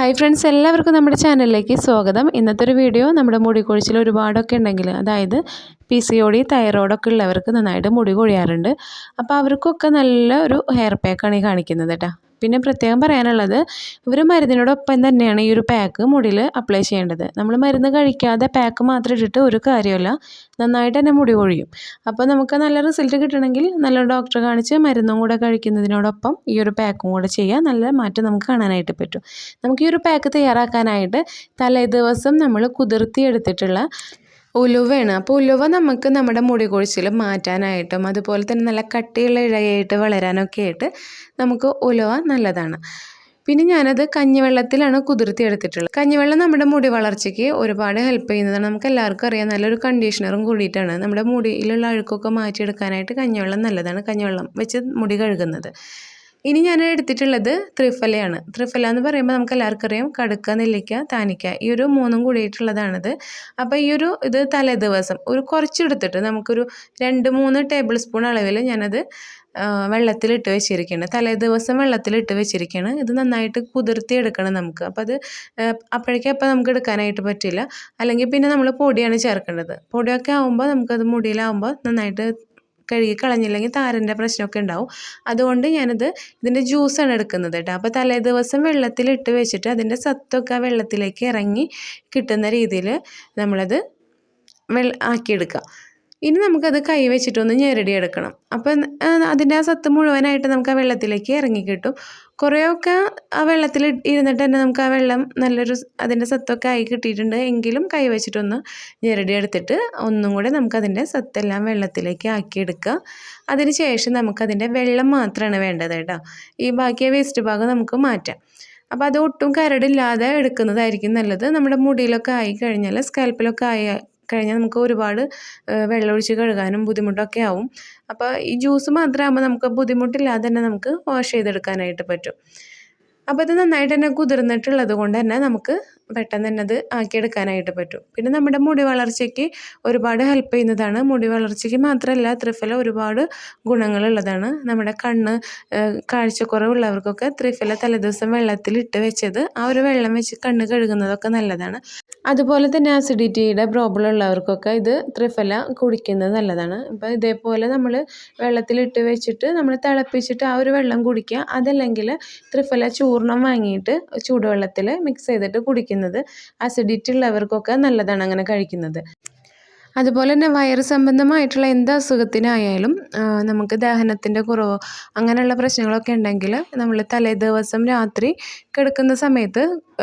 Hi friends എല്ലാവർക്കും നമ്മുടെ ചാനലിലേക്ക് സ്വാഗതം. ഇന്നത്തെ ഒരു വീഡിയോ നമ്മുടെ മുടി കൊഴിച്ചിൽ ഒരുപാടൊക്കെ ഉണ്ടെങ്കിൽ അതായത് പി സി ഒ ഡി തൈറോയിഡൊക്കെ ഉള്ളവർക്ക് നന്നായിട്ട് മുടി കൊഴിയാറുണ്ട്. അപ്പോൾ അവർക്കൊക്കെ നല്ല ഒരു ഹെയർ പാക്കാണ് ഈ കാണിക്കുന്നത് കേട്ടോ. പിന്നെ പ്രത്യേകം പറയാനുള്ളത് ഇവർ മരുന്നിനോടൊപ്പം തന്നെയാണ് ഈ ഒരു പാക്ക് മുടിയിൽ അപ്ലൈ ചെയ്യേണ്ടത്. നമ്മൾ മരുന്ന് കഴിക്കാതെ പാക്ക് മാത്രം ഇട്ടിട്ട് ഒരു കാര്യമല്ല നന്നായിട്ട് തന്നെ മുടി കൊഴിയും. അപ്പോൾ നമുക്ക് നല്ല റിസൾട്ട് കിട്ടണമെങ്കിൽ നല്ല ഡോക്ടറെ കാണിച്ച് മരുന്നും കൂടെ കഴിക്കുന്നതിനോടൊപ്പം ഈ ഒരു പാക്കും കൂടെ ചെയ്യാൻ നല്ല മാറ്റം നമുക്ക് കാണാനായിട്ട് പറ്റും. നമുക്ക് ഈ ഒരു പാക്ക് തയ്യാറാക്കാനായിട്ട് തലേ ദിവസം നമ്മൾ കുതിർത്തി എടുത്തിട്ടുള്ള ഉലുവയാണ് അപ്പോൾ ഉലുവ നമുക്ക് നമ്മുടെ മുടി കൊഴിച്ചിൽ മാറ്റാനായിട്ടും അതുപോലെ തന്നെ നല്ല കട്ടിയുള്ള ഇഴയായിട്ട് വളരാനൊക്കെ ആയിട്ട് നമുക്ക് ഉലുവ നല്ലതാണ്. പിന്നെ ഞാനത് കഞ്ഞിവെള്ളത്തിലാണ് കുതിർത്തി എടുത്തിട്ടുള്ളത്. കഞ്ഞിവെള്ളം നമ്മുടെ മുടി വളർച്ചയ്ക്ക് ഒരുപാട് ഹെൽപ്പ് ചെയ്യുന്നതാണ്. നമുക്ക് എല്ലാവർക്കും അറിയാം നല്ലൊരു കണ്ടീഷണറും കൂടിയിട്ടാണ്. നമ്മുടെ മുടിയിലുള്ള അഴുക്കൊക്കെ മാറ്റിയെടുക്കാനായിട്ട് കഞ്ഞിവെള്ളം നല്ലതാണ്. കഞ്ഞിവെള്ളം വെച്ച് മുടി കഴുകുന്നത്. ഇനി ഞാൻ എടുത്തിട്ടുള്ളത് ത്രിഫലയാണ്. ത്രിഫല എന്ന് പറയുമ്പോൾ നമുക്ക് എല്ലാവർക്കും അറിയാം കടുക്ക നെല്ലിക്ക താനിക്ക ഈ ഒരു മൂന്നും കൂടിയിട്ടുള്ളതാണിത്. അപ്പോൾ ഈ ഒരു ഇത് തലേ ദിവസം ഒരു കുറച്ചെടുത്തിട്ട് നമുക്കൊരു രണ്ട് മൂന്ന് ടേബിൾ സ്പൂൺ അളവിൽ ഞാനത് വെള്ളത്തിലിട്ട് വെച്ചിരിക്കുകയാണ് തലേ ദിവസം വെള്ളത്തിലിട്ട് വെച്ചിരിക്കുകയാണ് ഇത് നന്നായിട്ട് കുതിർത്തി എടുക്കണം നമുക്ക്. അപ്പോൾ അത് അപ്പോഴേക്കും അപ്പോൾ നമുക്ക് എടുക്കാനായിട്ട് പറ്റില്ല. അല്ലെങ്കിൽ പിന്നെ നമ്മൾ പൊടിയാണ് ചേർക്കേണ്ടത്. പൊടിയൊക്കെ ആകുമ്പോൾ നമുക്കത് മുടിയിലാവുമ്പോൾ നന്നായിട്ട് കഴുകി കളഞ്ഞില്ലെങ്കിൽ താരന്റെ പ്രശ്നമൊക്കെ ഉണ്ടാവും. അതുകൊണ്ട് ഞാനത് ഇതിന്റെ ജ്യൂസാണ് എടുക്കുന്നത് കേട്ടോ. അപ്പോൾ തലേ ദിവസം വെള്ളത്തിലിട്ട് വെച്ചിട്ട് അതിന്റെ സത്തൊക്കെ ആ വെള്ളത്തിലേക്ക് ഇറങ്ങി കിട്ടുന്ന രീതിയിൽ നമ്മളത് വെള്ള ആക്കിയെടുക്കുക. ഇനി നമുക്കത് കൈ വെച്ചിട്ടൊന്ന് ഞെരടിയെടുക്കണം. അപ്പം അതിന്റെ ആ സത്ത് മുഴുവനായിട്ട് നമുക്ക് ആ വെള്ളത്തിലേക്ക് ഇറങ്ങി കിട്ടും. കുറേയൊക്കെ ആ വെള്ളത്തിൽ ഇരുന്നിട്ട് തന്നെ നമുക്ക് ആ വെള്ളം നല്ലൊരു അതിന്റെ സത്തൊക്കെ ആയി കിട്ടിയിട്ടുണ്ട്. എങ്കിലും കൈ വെച്ചിട്ടൊന്ന് ഞെരടിയെടുത്തിട്ട് ഒന്നും കൂടെ നമുക്കതിന്റെ സത്തെല്ലാം വെള്ളത്തിലേക്ക് ആക്കിയെടുക്കുക അതിന് ശേഷം നമുക്കതിന്റെ വെള്ളം മാത്രമാണ് വേണ്ടത് കേട്ടോ. ഈ ബാക്കിയ വേസ്റ്റ് ഭാഗം നമുക്ക് മാറ്റാം. അപ്പോൾ അത് ഒട്ടും കരടില്ലാതെ എടുക്കുന്നതായിരിക്കും നല്ലത്. നമ്മുടെ മുടിയിലൊക്കെ ആയി കഴിഞ്ഞാൽ സ്കാൽപ്പിലൊക്കെ ആയി കഴിഞ്ഞാൽ നമുക്ക് ഒരുപാട് വെള്ളമൊഴിച്ച് കഴുകാനും ബുദ്ധിമുട്ടൊക്കെ ആവും. അപ്പോൾ ഈ ജ്യൂസ് മാത്രമാകുമ്പോൾ നമുക്ക് ബുദ്ധിമുട്ടില്ലാതെ തന്നെ നമുക്ക് വാഷ് ചെയ്തെടുക്കാനായിട്ട് പറ്റും. അപ്പോൾ ഇത് നന്നായിട്ട് തന്നെ കുതിർന്നിട്ടുള്ളത് കൊണ്ട് തന്നെ നമുക്ക് പെട്ടെന്ന് തന്നെ അത് ആക്കിയെടുക്കാനായിട്ട് പറ്റും. പിന്നെ നമ്മുടെ മുടി വളർച്ചയ്ക്ക് ഒരുപാട് ഹെൽപ്പ് ചെയ്യുന്നതാണ്. മുടി വളർച്ചയ്ക്ക് മാത്രമല്ല ത്രിഫല ഒരുപാട് ഗുണങ്ങളുള്ളതാണ്. നമ്മുടെ കണ്ണ് കാഴ്ചക്കുറവുള്ളവർക്കൊക്കെ ത്രിഫല തലേദിവസം വെള്ളത്തിൽ ഇട്ട് വെച്ചത് ആ ഒരു വെള്ളം വെച്ച് കണ്ണ് കഴുകുന്നതൊക്കെ നല്ലതാണ്. അതുപോലെ തന്നെ ആസിഡിറ്റിയുടെ പ്രോബ്ലം ഉള്ളവർക്കൊക്കെ ഇത് ത്രിഫല കുടിക്കുന്നത് നല്ലതാണ്. അപ്പോൾ ഇതേപോലെ നമ്മൾ വെള്ളത്തിലിട്ട് വെച്ചിട്ട് നമ്മൾ തിളപ്പിച്ചിട്ട് ആ ഒരു വെള്ളം കുടിക്കുക. അതല്ലെങ്കിൽ ത്രിഫല ചൂർണം വാങ്ങിയിട്ട് ചൂടുവെള്ളത്തിൽ മിക്സ് ചെയ്തിട്ട് കുടിക്കുന്നത് അസിഡിറ്റി ഉള്ളവർക്കൊക്കെ നല്ലതാണ് അങ്ങനെ കഴിക്കുന്നത്. അതുപോലെ തന്നെ വയറ് സംബന്ധമായിട്ടുള്ള എന്ത് അസുഖത്തിനായാലും നമുക്ക് ദഹനത്തിന്റെ കുറവോ അങ്ങനെയുള്ള പ്രശ്നങ്ങളൊക്കെ ഉണ്ടെങ്കിൽ നമ്മൾ തലേ ദിവസം രാത്രി കിടക്കുന്ന സമയത്ത്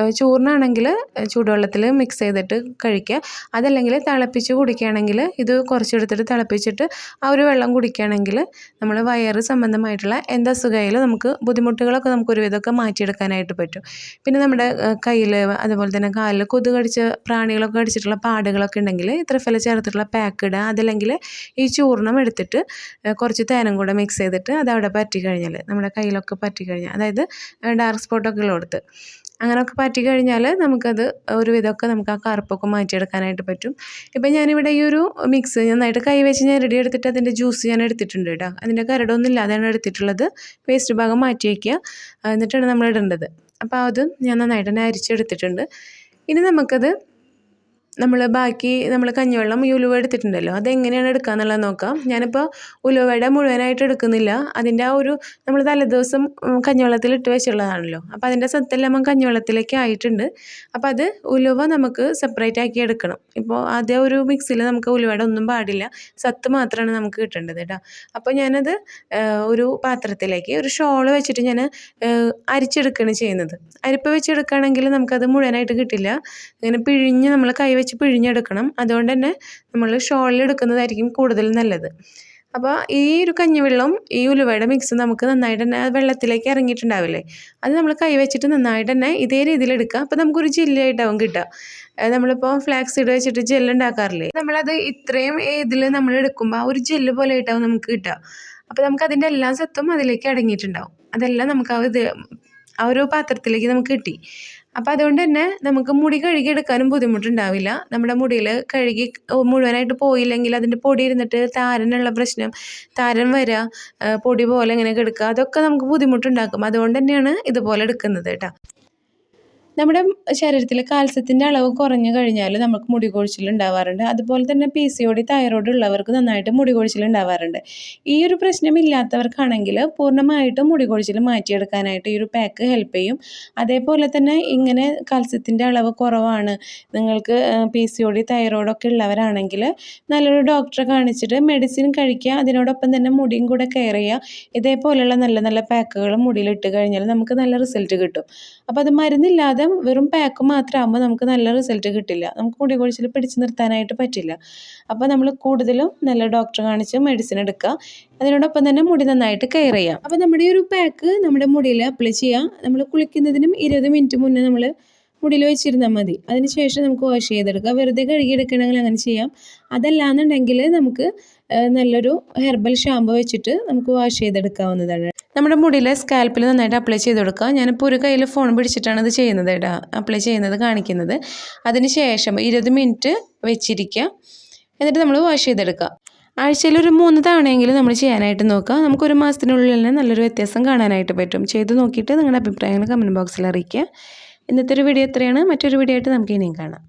ചൂർണാണെങ്കിൽ ചൂടുവെള്ളത്തിൽ മിക്സ് ചെയ്തിട്ട് കഴിക്കുക. അതല്ലെങ്കിൽ തിളപ്പിച്ച് കുടിക്കുകയാണെങ്കിൽ ഇത് കുറച്ചെടുത്തിട്ട് തിളപ്പിച്ചിട്ട് ആ ഒരു വെള്ളം കുടിക്കുകയാണെങ്കിൽ നമ്മൾ വയറ് സംബന്ധമായിട്ടുള്ള എന്ത് അസുഖമായാലും നമുക്ക് ബുദ്ധിമുട്ടുകളൊക്കെ നമുക്ക് ഒരുവിധമൊക്കെ മാറ്റിയെടുക്കാനായിട്ട് പറ്റും. പിന്നെ നമ്മുടെ കയ്യിൽ അതുപോലെ തന്നെ കാലിൽ കൊതു കടിച്ച പ്രാണികളൊക്കെ കടിച്ചിട്ടുള്ള പാടുകളൊക്കെ ഉണ്ടെങ്കിൽ ഇത്ര ഫല ചേർത്തിട്ടുള്ള പാക്ക് ഇടുക. അതല്ലെങ്കിൽ ഈ ചൂർണം എടുത്തിട്ട് കുറച്ച് തേനും കൂടെ മിക്സ് ചെയ്തിട്ട് അത് അവിടെ പറ്റി കഴിഞ്ഞാൽ നമ്മുടെ കയ്യിലൊക്കെ പറ്റി കഴിഞ്ഞാൽ അതായത് ഡാർക്ക് സ്പോട്ടൊക്കെ ഉള്ളിടത്ത് അങ്ങനെയൊക്കെ പറ്റി കഴിഞ്ഞാൽ നമുക്കത് ഒരുവിധമൊക്കെ നമുക്ക് ആ കറുപ്പൊക്കെ മാറ്റിയെടുക്കാനായിട്ട് പറ്റും. ഇപ്പം ഞാനിവിടെ ഈ ഒരു മിക്സ് നന്നായിട്ട് കൈ വെച്ച് ഞാൻ റെഡി എടുത്തിട്ട് അതിന്റെ ജ്യൂസ് ഞാൻ എടുത്തിട്ടുണ്ട് കേട്ടോ. അതിന്റെ കരടൊന്നും ഇല്ലാതെയാണ് എടുത്തിട്ടുള്ളത്. വേസ്റ്റ് ഭാഗം മാറ്റി വയ്ക്കുക എന്നിട്ടാണ് നമ്മൾ ഇടേണ്ടത്. അപ്പോൾ അത് ഞാൻ നന്നായിട്ട് തന്നെ അരിച്ചെടുത്തിട്ടുണ്ട്. ഇനി നമുക്കത് നമ്മൾ ബാക്കി നമ്മൾ കഞ്ഞിവെള്ളം ഈ ഉലുവ എടുത്തിട്ടുണ്ടല്ലോ അതെങ്ങനെയാണ് എടുക്കുക എന്നുള്ളത് നോക്കാം. ഞാനിപ്പോൾ ഉലുവയുടെ മുഴുവനായിട്ട് എടുക്കുന്നില്ല. അതിന്റെ ആ ഒരു നമ്മൾ തലേദിവസം കഞ്ഞിവെള്ളത്തിൽ ഇട്ട് വെച്ചുള്ളതാണല്ലോ അപ്പോൾ അതിന്റെ സത്തെല്ലാം കഞ്ഞിവെള്ളത്തിലേക്ക് ആയിട്ടുണ്ട്. അപ്പോൾ അത് ഉലുവ നമുക്ക് സെപ്പറേറ്റ് ആക്കി എടുക്കണം. ഇപ്പോൾ ആദ്യം ഒരു മിക്സിയിൽ നമുക്ക് ഉലുവയുടെ ഒന്നും പാടില്ല. സത്ത് മാത്രമാണ് നമുക്ക് കിട്ടേണ്ടത് കേട്ടോ അപ്പോൾ ഞാനത് ഒരു പാത്രത്തിലേക്ക് ഒരു ഷോൾ വെച്ചിട്ട് ഞാൻ അരിച്ചെടുക്കുകയാണ് ചെയ്യുന്നത്. അരിപ്പ് വെച്ചെടുക്കുകയാണെങ്കിൽ നമുക്കത് മുഴുവനായിട്ട് കിട്ടില്ല. ഇങ്ങനെ പിഴിഞ്ഞ് നമ്മൾ കൈ പിഴിഞ്ഞെടുക്കണം. അതുകൊണ്ട് തന്നെ നമ്മൾ ഷോളിൽ എടുക്കുന്നതായിരിക്കും കൂടുതൽ നല്ലത്. അപ്പോൾ ഈ ഒരു കഞ്ഞിവെള്ളം ഈ ഉലുവയുടെ മിക്സ് നമുക്ക് നന്നായിട്ട് തന്നെ വെള്ളത്തിലേക്ക് ഇറങ്ങിയിട്ടുണ്ടാവില്ലേ? അത് നമ്മൾ കൈ വെച്ചിട്ട് നന്നായിട്ട് തന്നെ ഇതേ രീതിയിൽ എടുക്കുക. അപ്പോൾ നമുക്കൊരു ജെല്ലായിട്ടാവും കിട്ടുക. നമ്മളിപ്പോൾ ഫ്ലാക്സ് സീഡ് വെച്ചിട്ട് ജെല്ല് ഉണ്ടാക്കാറില്ലേ? നമ്മളത് ഇത്രയും ഇതിൽ നമ്മൾ എടുക്കുമ്പോൾ ആ ഒരു ജെല്ല് പോലെ ആയിട്ടാവും നമുക്ക് കിട്ടുക. അപ്പോൾ നമുക്ക് അതിന്റെ എല്ലാ സത്തും അതിലേക്ക് അടങ്ങിയിട്ടുണ്ടാവും. അതെല്ലാം നമുക്ക് ആ ഇത് ആ ഒരു പാത്രത്തിലേക്ക് നമുക്ക് കിട്ടി. അപ്പോൾ അതുകൊണ്ട് തന്നെ നമുക്ക് മുടി കഴുകി എടുക്കാനും ബുദ്ധിമുട്ടുണ്ടാവില്ല. നമ്മുടെ മുടിയിൽ കഴുകി മുഴുവനായിട്ട് പോയില്ലെങ്കിൽ അതിന്റെ പൊടി ഇരുന്നിട്ട് താരനുള്ള പ്രശ്നം താരൻ വരിക പൊടി പോലെ ഇങ്ങനെ കിടക്കുക അതൊക്കെ നമുക്ക് ബുദ്ധിമുട്ടുണ്ടാക്കും. അതുകൊണ്ട് തന്നെയാണ് ഇതുപോലെ എടുക്കുന്നത് കേട്ടോ. നമ്മുടെ ശരീരത്തിൽ കാൽസ്യത്തിന്റെ അളവ് കുറഞ്ഞു കഴിഞ്ഞാൽ നമുക്ക് മുടി കൊഴിച്ചിൽ ഉണ്ടാവാറുണ്ട്. അതുപോലെ തന്നെ പി സി ഓടി തൈറോയിഡ് ഉള്ളവർക്ക് നന്നായിട്ട് മുടി കൊഴിച്ചിൽ ഉണ്ടാവാറുണ്ട്. ഈ ഒരു പ്രശ്നം ഇല്ലാത്തവർക്കാണെങ്കിൽ പൂർണമായിട്ടും മുടി കൊഴിച്ചിൽ മാറ്റിയെടുക്കാനായിട്ട് ഈ ഒരു പാക്ക് ഹെൽപ്പ് ചെയ്യും. അതേപോലെ തന്നെ ഇങ്ങനെ കാൽസ്യത്തിന്റെ അളവ് കുറവാണ് നിങ്ങൾക്ക് പി സി ഓടി തൈറോയിഡൊക്കെ ഉള്ളവരാണെങ്കിൽ നല്ലൊരു ഡോക്ടറെ കാണിച്ചിട്ട് മെഡിസിൻ കഴിക്കുക അതിനോടൊപ്പം തന്നെ മുടിയും കൂടെ കെയർ ചെയ്യുക. ഇതേപോലെയുള്ള നല്ല നല്ല പാക്കുകൾ മുടിയിലിട്ട് കഴിഞ്ഞാൽ നമുക്ക് നല്ല റിസൾട്ട് കിട്ടും. അപ്പോൾ അത് മരുന്നില്ലാതെ വെറും പാക്ക് മാത്രമാകുമ്പോൾ നമുക്ക് നല്ല റിസൾട്ട് കിട്ടില്ല. നമുക്ക് മുടി കൊഴിച്ചിൽ പിടിച്ചു നിർത്താനായിട്ട് പറ്റില്ല. അപ്പോൾ നമ്മൾ കൂടുതലും നല്ല ഡോക്ടറെ കാണിച്ച് മെഡിസിൻ എടുക്കുക. അതിനോടൊപ്പം തന്നെ മുടി നന്നായിട്ട് കെയർ ചെയ്യാം. അപ്പോൾ നമ്മുടെ ഒരു പാക്ക് നമ്മുടെ മുടിയിൽ അപ്ലൈ ചെയ്യാം. നമ്മൾ കുളിക്കുന്നതിനും ഇരുപത് മിനിറ്റ് മുന്നേ നമ്മൾ മുടിയിൽ വെച്ചിരുന്നാൽ മതി. അതിനുശേഷം നമുക്ക് വാഷ് ചെയ്തെടുക്കുക. വെറുതെ കഴുകിയെടുക്കണമെങ്കിൽ അങ്ങനെ ചെയ്യാം. അതല്ലാന്നുണ്ടെങ്കിൽ നമുക്ക് നല്ലൊരു ഹെർബൽ ഷാമ്പു വെച്ചിട്ട് നമുക്ക് വാഷ് ചെയ്തെടുക്കാവുന്നതാണ്. നമ്മുടെ മുടിയിലെ സ്കാൽപ്പിൽ നന്നായിട്ട് അപ്ലൈ ചെയ്ത് കൊടുക്കുക. ഞാനിപ്പോൾ ഒരു കയ്യിൽ ഫോൺ പിടിച്ചിട്ടാണ് ഇത് ചെയ്യുന്നത് കേട്ടോ. അപ്ലൈ ചെയ്യുന്നത് കാണിക്കുന്നത്. അതിന് ശേഷം ഇരുപത് മിനിറ്റ് വെച്ചിരിക്കുക. എന്നിട്ട് നമ്മൾ വാഷ് ചെയ്തെടുക്കുക. ആഴ്ചയിൽ ഒരു മൂന്ന് തവണയെങ്കിലും നമ്മൾ ചെയ്യാനായിട്ട് നോക്കുക. നമുക്കൊരു മാസത്തിനുള്ളിൽ തന്നെ നല്ലൊരു വ്യത്യാസം കാണാനായിട്ട് പറ്റും. ചെയ്ത് നോക്കിയിട്ട് നിങ്ങളുടെ അഭിപ്രായങ്ങൾ കമന്റ് ബോക്സിൽ അറിയിക്കുക. ഇന്നത്തെ ഒരു വീഡിയോ എത്രയാണ് മറ്റൊരു വീഡിയോ ആയിട്ട് നമുക്ക് ഇനിയും കാണാം.